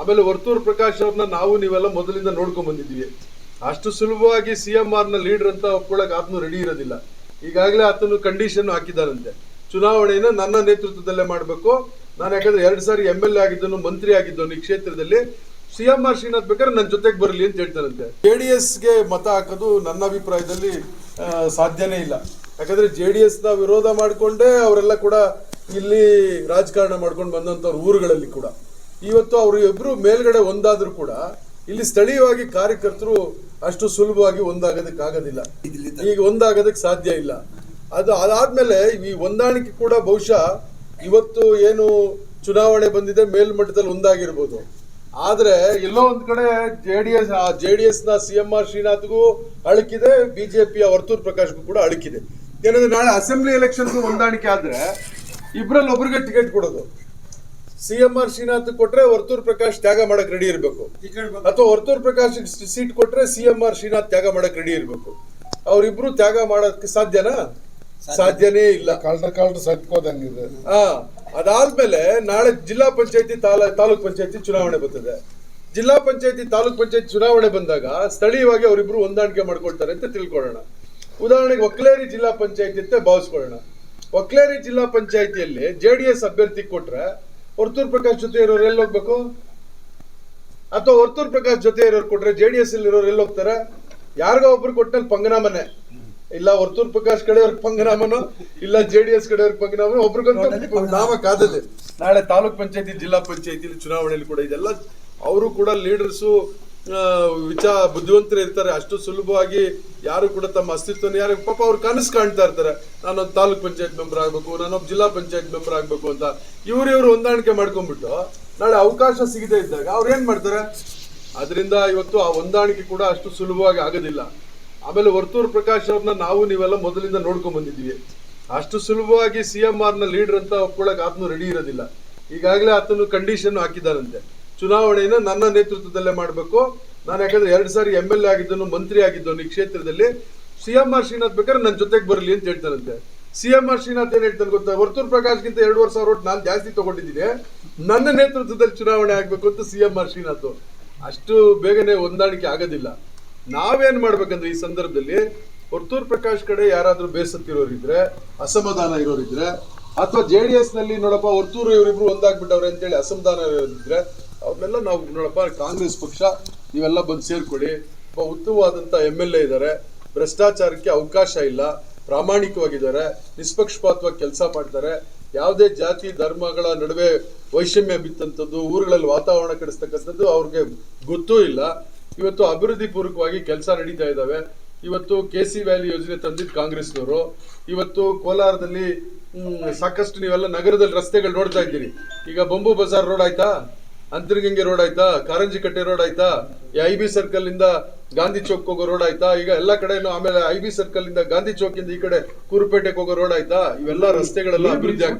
ಆಮೇಲೆ ವರ್ತೂರ್ ಪ್ರಕಾಶ್ ಅವ್ರನ್ನ ನಾವು ನೀವೆಲ್ಲ ಮೊದಲಿಂದ ನೋಡ್ಕೊಂಡ್ ಬಂದಿದ್ದೀವಿ. ಅಷ್ಟು ಸುಲಭವಾಗಿ ಸಿ ಎಂ ಆರ್ನ ಲೀಡರ್ ಅಂತ ಒಪ್ಕೊಳ್ಳಕ್ ಆತನು ರೆಡಿ ಇರೋದಿಲ್ಲ. ಈಗಾಗಲೇ ಆತನು ಕಂಡೀಷನ್ ಹಾಕಿದಾರಂತೆ ಚುನಾವಣೆಯನ್ನ ನನ್ನ ನೇತೃತ್ವದಲ್ಲೇ ಮಾಡಬೇಕು. ನಾನು ಯಾಕಂದ್ರೆ ಎರಡು ಸಾರಿ ಎಂ ಎಲ್ ಎ ಆಗಿದ್ದನು, ಮಂತ್ರಿ ಆಗಿದ್ದನು ಈ ಕ್ಷೇತ್ರದಲ್ಲಿ. ಸಿ ಎಂ ಆರ್ ಶ್ರೀನಾಥ್ ಬೇಕಾದ್ರೆ ನನ್ನ ಜೊತೆಗೆ ಬರಲಿ ಅಂತ ಹೇಳ್ತಾರಂತೆ. ಜೆ ಡಿ ಎಸ್ಗೆ ಮತ ಹಾಕೋದು ನನ್ನ ಅಭಿಪ್ರಾಯದಲ್ಲಿ ಸಾಧ್ಯನೇ ಇಲ್ಲ. ಯಾಕಂದ್ರೆ ಜೆ ಡಿ ಎಸ್ನ ವಿರೋಧ ಮಾಡಿಕೊಂಡೇ ಅವರೆಲ್ಲ ಕೂಡ ಇಲ್ಲಿ ರಾಜಕಾರಣ ಮಾಡ್ಕೊಂಡು ಬಂದಂತವ್ರ ಊರುಗಳಲ್ಲಿ ಕೂಡ. ಇವತ್ತು ಅವರು ಇಬ್ಬರು ಮೇಲ್ಗಡೆ ಒಂದಾದರೂ ಕೂಡ ಇಲ್ಲಿ ಸ್ಥಳೀಯವಾಗಿ ಕಾರ್ಯಕರ್ತರು ಅಷ್ಟು ಸುಲಭವಾಗಿ ಒಂದಾಗೋದಕ್ಕೆ ಆಗೋದಿಲ್ಲ ಈಗ ಒಂದಾಗೋದಕ್ಕೆ ಸಾಧ್ಯ ಇಲ್ಲ. ಅದು ಅದಾದ್ಮೇಲೆ ಈ ಹೊಂದಾಣಿಕೆ ಕೂಡ ಬಹುಶಃ ಇವತ್ತು ಏನು ಚುನಾವಣೆ ಬಂದಿದೆ, ಮೇಲ್ಮಟ್ಟದಲ್ಲಿ ಒಂದಾಗಿರ್ಬೋದು. ಆದ್ರೆ ಎಲ್ಲೋ ಒಂದ್ ಕಡೆ J D S J D ಎಸ್ನ ಸಿ ಎಂ ಆರ್ ಶ್ರೀನಾಥ್ಗೂ ಅಳಕಿದೆ ಬಿಜೆಪಿಯ ವರ್ತೂರ್ ಪ್ರಕಾಶ್ಗೂ ಕೂಡ ಅಳಕಿದೆ. ಏನಂದ್ರೆ ನಾಳೆ ಅಸೆಂಬ್ಲಿ ಎಲೆಕ್ಷನ್ಗೂ ಹೊಂದಾಣಿಕೆ ಆದ್ರೆ ಇಬ್ರಲ್ಲಿ ಒಬ್ರಿಗೆ ಟಿಕೆಟ್ ಕೊಡೋದು. ಸಿ ಎಂ ಆರ್ ಶ್ರೀನಾಥ್ ಕೊಟ್ರೆ ವರ್ತೂರ್ ಪ್ರಕಾಶ್ ತ್ಯಾಗ ಮಾಡಕ್ ರೆಡಿ ಇರಬೇಕು. ಅಥವಾ ವರ್ತೂರ್ ಪ್ರಕಾಶ್ ಸೀಟ್ ಕೊಟ್ರೆ ಸಿ ಎಂ ಆರ್ ಶ್ರೀನಾಥ್ ತ್ಯಾಗ ಮಾಡಕ್ ರೆಡಿ ಇರಬೇಕು. ಅವರಿಬ್ರು ತ್ಯಾಗ ಮಾಡೋದಕ್ಕೆ ಸಾಧ್ಯನಾ? ಸಾಧ್ಯನೇ ಇಲ್ಲ. ಕಳ್ರ ಕಳ್ರ ಸಟ್ಕೋದಂಗಿದೆ ಆ ಅದಾದ್ಮೇಲೆ ನಾಳೆ ಜಿಲ್ಲಾ ಪಂಚಾಯತಿ ತಾಲೂಕ್ ಪಂಚಾಯತಿ ಚುನಾವಣೆ ಬರ್ತದೆ. ಜಿಲ್ಲಾ ಪಂಚಾಯತಿ ತಾಲೂಕ್ ಪಂಚಾಯತಿ ಚುನಾವಣೆ ಬಂದಾಗ ಸ್ಥಳೀಯವಾಗಿ ಅವರಿಬ್ರು ಹೊಂದಾಣಿಕೆ ಮಾಡ್ಕೊಳ್ತಾರೆ ಅಂತ ತಿಳ್ಕೊಳ್ಳೋಣ. ಉದಾಹರಣೆಗೆ ಒಕ್ಲೇರಿ ಜಿಲ್ಲಾ ಪಂಚಾಯತಿ ಅಂತ ಭಾವಿಸ್ಕೊಳ್ಳೋಣ. ಒಕ್ಲೇರಿ ಜಿಲ್ಲಾ ಪಂಚಾಯತಿಯಲ್ಲಿ ಜೆ ಡಿ ಎಸ್ ಅಭ್ಯರ್ಥಿ ಕೊಟ್ರೆ ವರ್ತೂರ್ ಪ್ರಕಾಶ್ ಜೊತೆ ಇರೋರು ಎಲ್ಲಿ ಹೋಗ್ಬೇಕು? ಅಥವಾ ವರ್ತೂರ್ ಪ್ರಕಾಶ್ ಜೊತೆ ಇರೋರು ಕೊಟ್ರೆ ಜೆ ಡಿ ಎಸ್ ಇರೋರು ಎಲ್ಲಿ ಹೋಗ್ತಾರೆ? ಯಾರಿಗೋ ಒಬ್ರು ಕೊಟ್ಟಲ್ಲಿ ಪಂಗನಾಮನೆ. ಇಲ್ಲ ವರ್ತೂರ್ ಪ್ರಕಾಶ್ ಕಡೆಯವ್ರಿಗೆ ಪಂಗನಾಮನು ಇಲ್ಲ ಜೆ ಡಿ ಎಸ್ ಕಡೆಯವ್ರಿಗೆ ಪಂಗನಾಮನು ಒಬ್ರಿಗಂತೂ ನಾಮ ಕಾದದೆ ನಾಳೆ ತಾಲೂಕ್ ಪಂಚಾಯತಿ ಜಿಲ್ಲಾ ಪಂಚಾಯತಿ ಚುನಾವಣೆಯಲ್ಲಿ ಕೂಡ ಇದೆಲ್ಲ ಅವರು ಕೂಡ ಲೀಡರ್ಸು ವಿಚಾ ಬುದ್ಧಿವಂತರು ಇರ್ತಾರೆ. ಅಷ್ಟು ಸುಲಭವಾಗಿ ಯಾರು ಕೂಡ ತಮ್ಮ ಅಸ್ತಿತ್ವನ ಯಾರು ಪಾಪ ಅವ್ರು ಕನಸು ಕಾಣ್ತಾ ಇರ್ತಾರೆ. ನಾನೊಂದು ತಾಲೂಕ್ ಪಂಚಾಯತ್ ಮೆಂಬರ್ ಆಗ್ಬೇಕು ನಾನೊಬ್ಬ ಜಿಲ್ಲಾ ಪಂಚಾಯತ್ ಮೆಂಬರ್ ಆಗ್ಬೇಕು ಅಂತ. ಇವ್ರು ಇವ್ರು ಹೊಂದಾಣಿಕೆ ಮಾಡ್ಕೊಂಡ್ಬಿಟ್ಟು ನಾಳೆ ಅವಕಾಶ ಸಿಗದೆ ಇದ್ದಾಗ ಅವ್ರು ಏನ್ ಮಾಡ್ತಾರೆ? ಅದರಿಂದ ಇವತ್ತು ಆ ಹೊಂದಾಣಿಕೆ ಕೂಡ ಅಷ್ಟು ಸುಲಭವಾಗಿ ಆಗೋದಿಲ್ಲ. ಆಮೇಲೆ ವರ್ತೂರ್ ಪ್ರಕಾಶ್ ಅವ್ರನ್ನ ನಾವು ನೀವೆಲ್ಲ ಮೊದಲಿಂದ ನೋಡ್ಕೊಂಡ್ ಬಂದಿದ್ದೀವಿ. ಅಷ್ಟು ಸುಲಭವಾಗಿ ಸಿ ಎಂ ಆರ್ನ ಲೀಡರ್ ಅಂತ ಒಪ್ಕೊಳ್ಳಕ್ ಆತನು ರೆಡಿ ಇರೋದಿಲ್ಲ. ಈಗಾಗಲೇ ಆತನು ಕಂಡೀಷನ್ ಹಾಕಿದಾರಂತೆ ಚುನಾವಣೆಯನ್ನ ನನ್ನ ನೇತೃತ್ವದಲ್ಲೇ ಮಾಡಬೇಕು. ನಾನು ಯಾಕಂದ್ರೆ ಎರಡು ಸಾರಿ ಎಂ ಎಲ್ ಎ ಆಗಿದ್ದನು, ಮಂತ್ರಿ ಆಗಿದ್ದನು ಈ ಕ್ಷೇತ್ರದಲ್ಲಿ. ಸಿ ಎಂ ಆರ್ ಶ್ರೀನಾಥ್ ಬೇಕಾದ್ರೆ ನನ್ನ ಜೊತೆಗೆ ಬರಲಿ ಅಂತ ಹೇಳ್ತಾರಂತೆ ಸಿ ಎಂ ಆರ್ ಶ್ರೀನಾಥ್ ಏನ್ ಹೇಳ್ತಾನೆ ಗೊತ್ತಾ? ವರ್ತೂರ್ ಪ್ರಕಾಶ್ಗಿಂತ ಎರಡುವರೆ ಸಾವಿರ ಓಟ್ ನಾನು ಜಾಸ್ತಿ ತಗೊಂಡಿದ್ದೀನಿ. ನನ್ನ ನೇತೃತ್ವದಲ್ಲಿ ಚುನಾವಣೆ ಆಗಬೇಕು ಅಂತ ಸಿ ಎಂ ಆರ್ ಶ್ರೀನಾಥ್. ಅಷ್ಟು ಬೇಗನೆ ಹೊಂದಾಣಿಕೆ ಆಗೋದಿಲ್ಲ. ನಾವೇನ್ ಮಾಡ್ಬೇಕಂದ್ರೆ ಈ ಸಂದರ್ಭದಲ್ಲಿ ವರ್ತೂರ್ ಪ್ರಕಾಶ್ ಕಡೆ ಯಾರಾದ್ರೂ ಬೇಸತ್ತಿರೋರಿದ್ರೆ, ಅಸಮಾಧಾನ ಇರೋರಿದ್ರೆ, ಅಥವಾ ಜೆ ಡಿ ಎಸ್ನಲ್ಲಿ ನೋಡಪ್ಪ, ವರ್ತೂರು ಇವರಿಬ್ರು ಒಂದಾಗ್ಬಿಟ್ಟವ್ರೆ ಅಂತೇಳಿ ಅಸಮಾಧಾನ ಇರೋರಿದ್ರೆ ಅವ್ರನ್ನೆಲ್ಲ ನಾವು ನೋಡಪ್ಪ, ಕಾಂಗ್ರೆಸ್ ಪಕ್ಷ, ನೀವೆಲ್ಲ ಬಂದು ಸೇರ್ಕೊಳ್ಳಿ. ಒಬ್ಬ ಉತ್ತಮವಾದಂತ ಎಂ ಎಲ್ ಎ ಇದ್ದಾರೆ. ಭ್ರಷ್ಟಾಚಾರಕ್ಕೆ ಅವಕಾಶ ಇಲ್ಲ. ಪ್ರಾಮಾಣಿಕವಾಗಿದ್ದಾರೆ. ನಿಷ್ಪಕ್ಷಪಾತವಾಗಿ ಕೆಲಸ ಮಾಡ್ತಾರೆ. ಯಾವುದೇ ಜಾತಿ, ಧರ್ಮಗಳ ನಡುವೆ ವೈಷಮ್ಯ ಬಿತ್ತಂಥದ್ದು, ಊರುಗಳಲ್ಲಿ ವಾತಾವರಣ ಕೆಡಿಸ್ತಕ್ಕಂಥದ್ದು ಅವ್ರಿಗೆ ಗೊತ್ತೂ ಇಲ್ಲ. ಇವತ್ತು ಅಭಿವೃದ್ಧಿ ಪೂರ್ವಕವಾಗಿ ಕೆಲಸ ನಡೀತಾ ಇದ್ದಾವೆ. ಇವತ್ತು ಕೆ ಸಿ ವ್ಯಾಲಿ ಯೋಜನೆ ತಂದಿದ್ದು ಕಾಂಗ್ರೆಸ್ನವರು. ಇವತ್ತು ಕೋಲಾರದಲ್ಲಿ ಸಾಕಷ್ಟು ನೀವೆಲ್ಲ ನಗರದಲ್ಲಿ ರಸ್ತೆಗಳು ನೋಡ್ತಾ ಇದ್ದೀರಿ. ಈಗ ಬೊಂಬು ಬಜಾರ್ ರೋಡ್ ಆಯ್ತಾ? ಅಂತರ್ಗಂಗೆ ರೋಡ್ ಆಯ್ತಾ? ಕಾರಂಜಿಕಟ್ಟೆ ರೋಡ್ ಆಯ್ತಾ? ಐ ಬಿ ಸರ್ಕಲ್ ಇಂದ ಗಾಂಧಿ ಚೌಕ್ ಹೋಗೋ ರೋಡ್ ಆಯ್ತಾ? ಈಗ ಎಲ್ಲಾ ಕಡೆನೂ ಆಮೇಲೆ ಐ ಬಿ ಸರ್ಕಲ್ ಇಂದ ಗಾಂಧಿ ಚೌಕ್ ಇಂದ ಈ ಕಡೆ ಕುರುಪೇಟೆಗೆ ಹೋಗೋ ರೋಡ್ ಆಯ್ತಾ? ಇವೆಲ್ಲ ರಸ್ತೆಗಳೆಲ್ಲ ಅಭಿವೃದ್ಧಿ ಆಗ್ತಾ